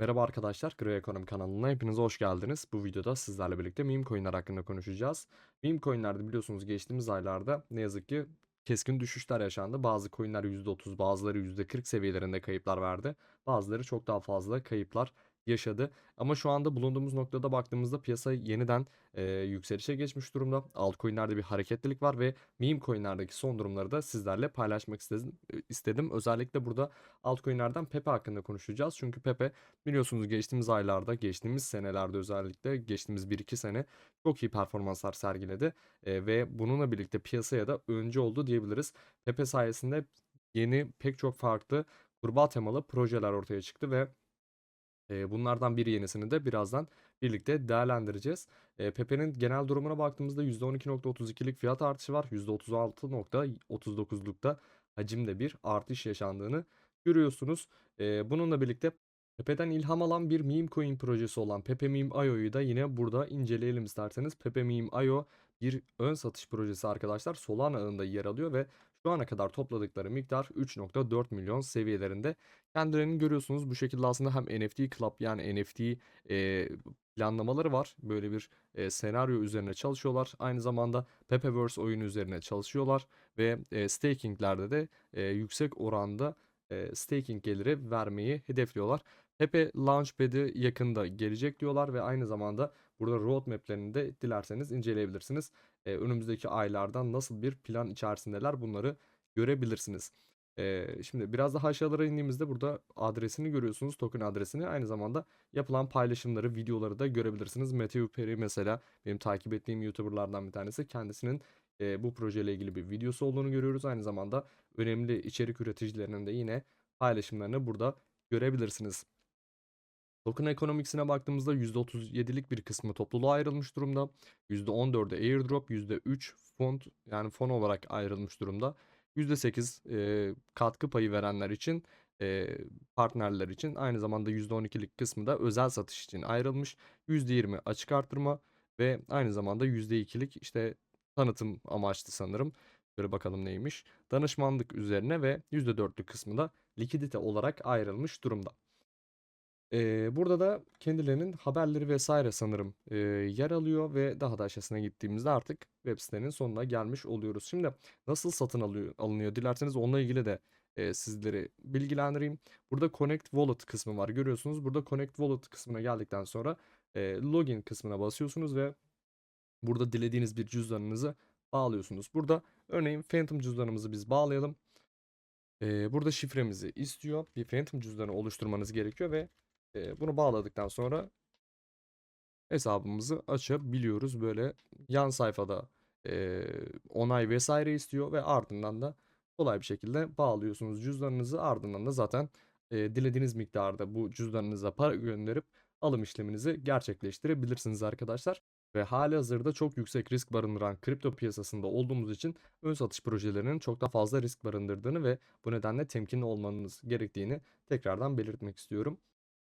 Merhaba arkadaşlar, Gray Ekonomi kanalına hepiniz hoş geldiniz. Bu videoda sizlerle birlikte meme coinler hakkında konuşacağız. Meme coinlerde biliyorsunuz geçtiğimiz aylarda ne yazık ki keskin düşüşler yaşandı. Bazı coinler %30, bazıları %40 seviyelerinde kayıplar verdi. Bazıları çok daha fazla kayıplar yaşadı. Ama şu anda bulunduğumuz noktada baktığımızda piyasa yeniden e, yükselişe geçmiş durumda. Altcoin'lerde bir hareketlilik var ve meme coin'lerdeki son durumları da sizlerle paylaşmak istedim. istedim. Özellikle burada altcoin'lerden Pepe hakkında konuşacağız. Çünkü Pepe biliyorsunuz geçtiğimiz aylarda, geçtiğimiz senelerde özellikle geçtiğimiz 1-2 sene çok iyi performanslar sergiledi. E, ve bununla birlikte piyasaya da önce oldu diyebiliriz. Pepe sayesinde yeni pek çok farklı kurbağa temalı projeler ortaya çıktı ve Bunlardan bir yenisini de birazdan birlikte değerlendireceğiz. Pepe'nin genel durumuna baktığımızda %12.32'lik fiyat artışı var. %36.39'lukta hacimde bir artış yaşandığını görüyorsunuz. Bununla birlikte Pepe'den ilham alan bir meme coin projesi olan Pepe Meme IO'yu da yine burada inceleyelim isterseniz. Pepe Meme IO bir ön satış projesi arkadaşlar. Solana ağında yer alıyor ve şu ana kadar topladıkları miktar 3.4 milyon seviyelerinde. Kendilerini görüyorsunuz bu şekilde aslında hem NFT Club yani NFT e, planlamaları var. Böyle bir e, senaryo üzerine çalışıyorlar. Aynı zamanda Pepeverse oyunu üzerine çalışıyorlar ve e, stakinglerde de e, yüksek oranda e, staking geliri vermeyi hedefliyorlar. Pepe Launchpad'i yakında gelecek diyorlar ve aynı zamanda burada roadmap'lerini de dilerseniz inceleyebilirsiniz. E, önümüzdeki aylardan nasıl bir plan içerisindeler bunları görebilirsiniz. E, şimdi biraz daha aşağılara indiğimizde burada adresini görüyorsunuz. Token adresini. Aynı zamanda yapılan paylaşımları, videoları da görebilirsiniz. Matthew Perry mesela benim takip ettiğim YouTuber'lardan bir tanesi. Kendisinin e, bu projeyle ilgili bir videosu olduğunu görüyoruz. Aynı zamanda önemli içerik üreticilerinin de yine paylaşımlarını burada görebilirsiniz. Token Economics'ine baktığımızda %37'lik bir kısmı topluluğa ayrılmış durumda. %14'e airdrop, %3 font yani fon olarak ayrılmış durumda. %8 e, katkı payı verenler için e, partnerler için aynı zamanda %12'lik kısmı da özel satış için ayrılmış. %20 açık artırma ve aynı zamanda %2'lik işte tanıtım amaçlı sanırım. Şöyle bakalım neymiş. Danışmanlık üzerine ve %4'lük kısmı da likidite olarak ayrılmış durumda. Eee, burada da kendilerinin haberleri vesaire sanırım, eee, yer alıyor ve daha da aşağısına gittiğimizde artık web sitenin sonuna gelmiş oluyoruz. Şimdi nasıl satın alıyor alınıyor dilerseniz onunla ilgili de, eee, sizleri bilgilendireyim. Burada Connect Wallet kısmı var görüyorsunuz. Burada Connect Wallet kısmına geldikten sonra, eee, Login kısmına basıyorsunuz ve burada dilediğiniz bir cüzdanınızı bağlıyorsunuz. Burada örneğin Phantom cüzdanımızı biz bağlayalım. Burada şifremizi istiyor. Bir Phantom cüzdanı oluşturmanız gerekiyor ve Eee, bunu bağladıktan sonra hesabımızı açabiliyoruz. Böyle yan sayfada eee, onay vesaire istiyor ve ardından da kolay bir şekilde bağlıyorsunuz cüzdanınızı. Ardından da zaten eee, dilediğiniz miktarda bu cüzdanınıza para gönderip alım işleminizi gerçekleştirebilirsiniz arkadaşlar. Ve halihazırda çok yüksek risk barındıran kripto piyasasında olduğumuz için ön satış projelerinin çok daha fazla risk barındırdığını ve bu nedenle temkinli olmanız gerektiğini tekrardan belirtmek istiyorum.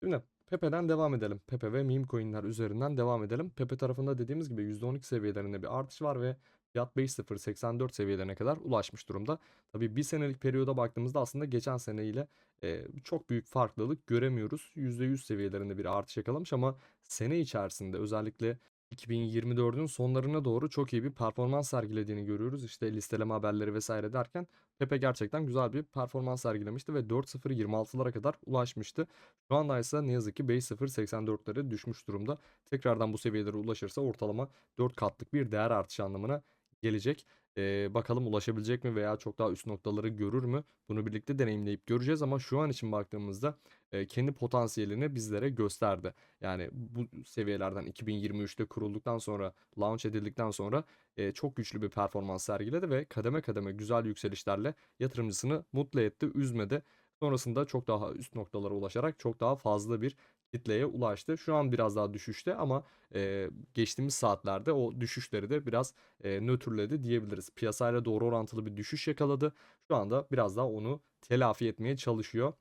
Şimdi Pepe'den devam edelim. Pepe ve meme coin'ler üzerinden devam edelim. Pepe tarafında dediğimiz gibi %12 seviyelerinde bir artış var ve fiyat 5.084 seviyelerine kadar ulaşmış durumda. Tabi bir senelik periyoda baktığımızda aslında geçen sene ile e, çok büyük farklılık göremiyoruz. %100 seviyelerinde bir artış yakalamış ama sene içerisinde özellikle 2024'ün sonlarına doğru çok iyi bir performans sergilediğini görüyoruz. İşte listeleme haberleri vesaire derken Pepe gerçekten güzel bir performans sergilemişti ve 4.0.26'lara kadar ulaşmıştı. Şu anda ise ne yazık ki 5.0.84'lere düşmüş durumda. Tekrardan bu seviyelere ulaşırsa ortalama 4 katlık bir değer artışı anlamına gelecek. Ee, bakalım ulaşabilecek mi veya çok daha üst noktaları görür mü? Bunu birlikte deneyimleyip göreceğiz ama şu an için baktığımızda e, kendi potansiyelini bizlere gösterdi. Yani bu seviyelerden 2023'te kurulduktan sonra, launch edildikten sonra e, çok güçlü bir performans sergiledi ve kademe kademe güzel yükselişlerle yatırımcısını mutlu etti, üzmedi. Sonrasında çok daha üst noktalara ulaşarak çok daha fazla bir kitleye ulaştı. Şu an biraz daha düşüşte ama e, geçtiğimiz saatlerde o düşüşleri de biraz e, nötrledi diyebiliriz. Piyasayla doğru orantılı bir düşüş yakaladı. Şu anda biraz daha onu telafi etmeye çalışıyor.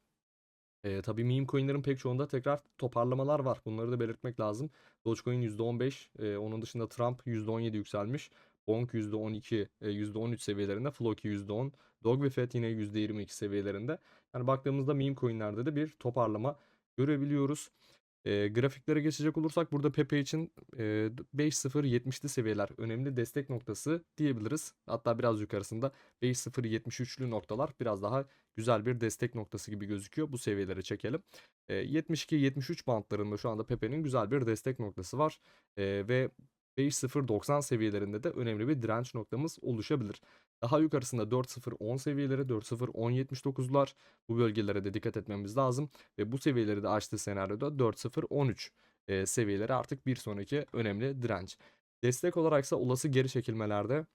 E, tabii meme coinlerin pek çoğunda tekrar toparlamalar var. Bunları da belirtmek lazım. Dogecoin %15, e, onun dışında Trump %17 yükselmiş. Bonk %12, e, %13 seviyelerinde, Floki %10, Dog ve Fed yine %22 seviyelerinde. Yani baktığımızda meme coinlerde de bir toparlama görebiliyoruz. Eee, grafiklere geçecek olursak burada Pepe için eee, 5.0.70'li seviyeler önemli destek noktası diyebiliriz. Hatta biraz yukarısında 5.0.73'lü noktalar biraz daha güzel bir destek noktası gibi gözüküyor. Bu seviyelere çekelim. Eee, 72-73 bantlarında şu anda Pepe'nin güzel bir destek noktası var. Eee, ve 5.0.90 seviyelerinde de önemli bir direnç noktamız oluşabilir. Daha yukarısında 4.0.10 seviyeleri 4.0.10.79'lar bu bölgelere de dikkat etmemiz lazım. Ve bu seviyeleri de aştığı senaryoda 4.0.13 eee, seviyeleri artık bir sonraki önemli direnç. Destek olaraksa olası geri çekilmelerde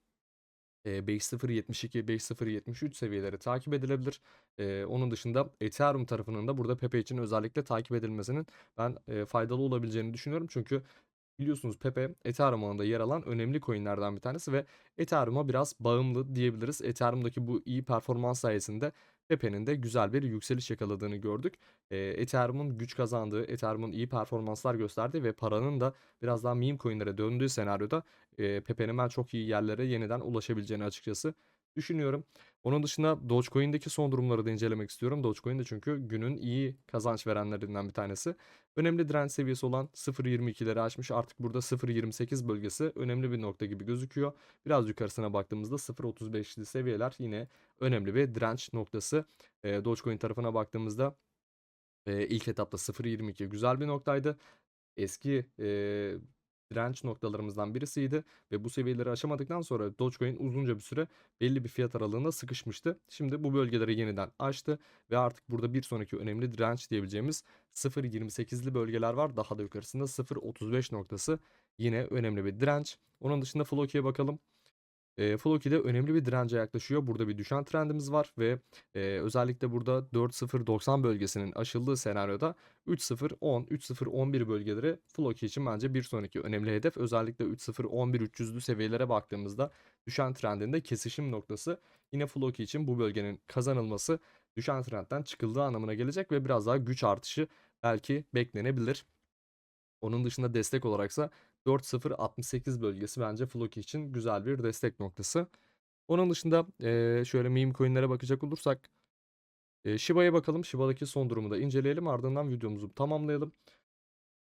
eee, 5.0.72, 5.0.73 seviyeleri takip edilebilir. Eee, onun dışında Ethereum tarafının da burada Pepe için özellikle takip edilmesinin ben eee, faydalı olabileceğini düşünüyorum. Çünkü biliyorsunuz Pepe Ethereum ağında yer alan önemli coinlerden bir tanesi ve Ethereum'a biraz bağımlı diyebiliriz. Ethereum'daki bu iyi performans sayesinde Pepe'nin de güzel bir yükseliş yakaladığını gördük. Eee, Ethereum'un güç kazandığı, Ethereum'un iyi performanslar gösterdiği ve paranın da biraz daha meme coinlere döndüğü senaryoda eee, Pepe'nin ben çok iyi yerlere yeniden ulaşabileceğini açıkçası düşünüyorum. Onun dışında Dogecoin'deki son durumları da incelemek istiyorum. Dogecoin de çünkü günün iyi kazanç verenlerinden bir tanesi. Önemli direnç seviyesi olan 0.22'leri aşmış. Artık burada 0.28 bölgesi önemli bir nokta gibi gözüküyor. Biraz yukarısına baktığımızda 0.35'li seviyeler yine önemli bir direnç noktası. Eee, Dogecoin tarafına baktığımızda eee, ilk etapta 0.22 güzel bir noktaydı. Eski eee, direnç noktalarımızdan birisiydi ve bu seviyeleri aşamadıktan sonra Dogecoin uzunca bir süre belli bir fiyat aralığında sıkışmıştı. Şimdi bu bölgeleri yeniden aştı ve artık burada bir sonraki önemli direnç diyebileceğimiz 0.28'li bölgeler var. Daha da yukarısında 0.35 noktası yine önemli bir direnç. Onun dışında Floki'ye bakalım. Eee, Floki de önemli bir dirence yaklaşıyor. Burada bir düşen trendimiz var ve eee, özellikle burada 4.090 bölgesinin aşıldığı senaryoda 3.010, 3.011 bölgeleri Floki için bence bir sonraki önemli hedef. Özellikle 3.011 300'lü seviyelere baktığımızda düşen trendinde kesişim noktası yine Floki için bu bölgenin kazanılması düşen trendten çıkıldığı anlamına gelecek ve biraz daha güç artışı belki beklenebilir. Onun dışında destek olaraksa 4.068 bölgesi bence Floki için güzel bir destek noktası. Onun dışında eee, şöyle meme coinlere bakacak olursak eee, Shiba'ya bakalım. Shiba'daki son durumu da inceleyelim. Ardından videomuzu tamamlayalım.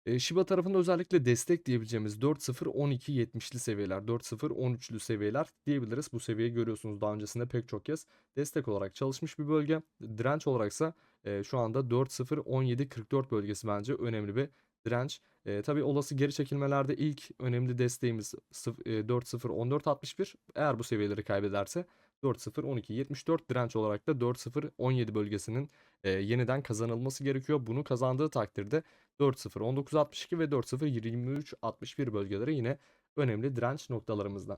Eee, Shiba tarafında özellikle destek diyebileceğimiz 4.0-12-70'li seviyeler, 4.0-13'lü seviyeler diyebiliriz. Bu seviyeyi görüyorsunuz daha öncesinde pek çok kez destek olarak çalışmış bir bölge. Direnç olaraksa eee, şu anda 4.0-17-44 bölgesi bence önemli bir direnç. Eee tabii olası geri çekilmelerde ilk önemli desteğimiz sıf- eee, 4.0-14-61. Eğer bu seviyeleri kaybederse 4.0-12-74 direnç olarak da 4.0-17 bölgesinin eee, yeniden kazanılması gerekiyor. Bunu kazandığı takdirde 4.0-19-62 ve 4.0-23-61 bölgeleri yine önemli direnç noktalarımızdan.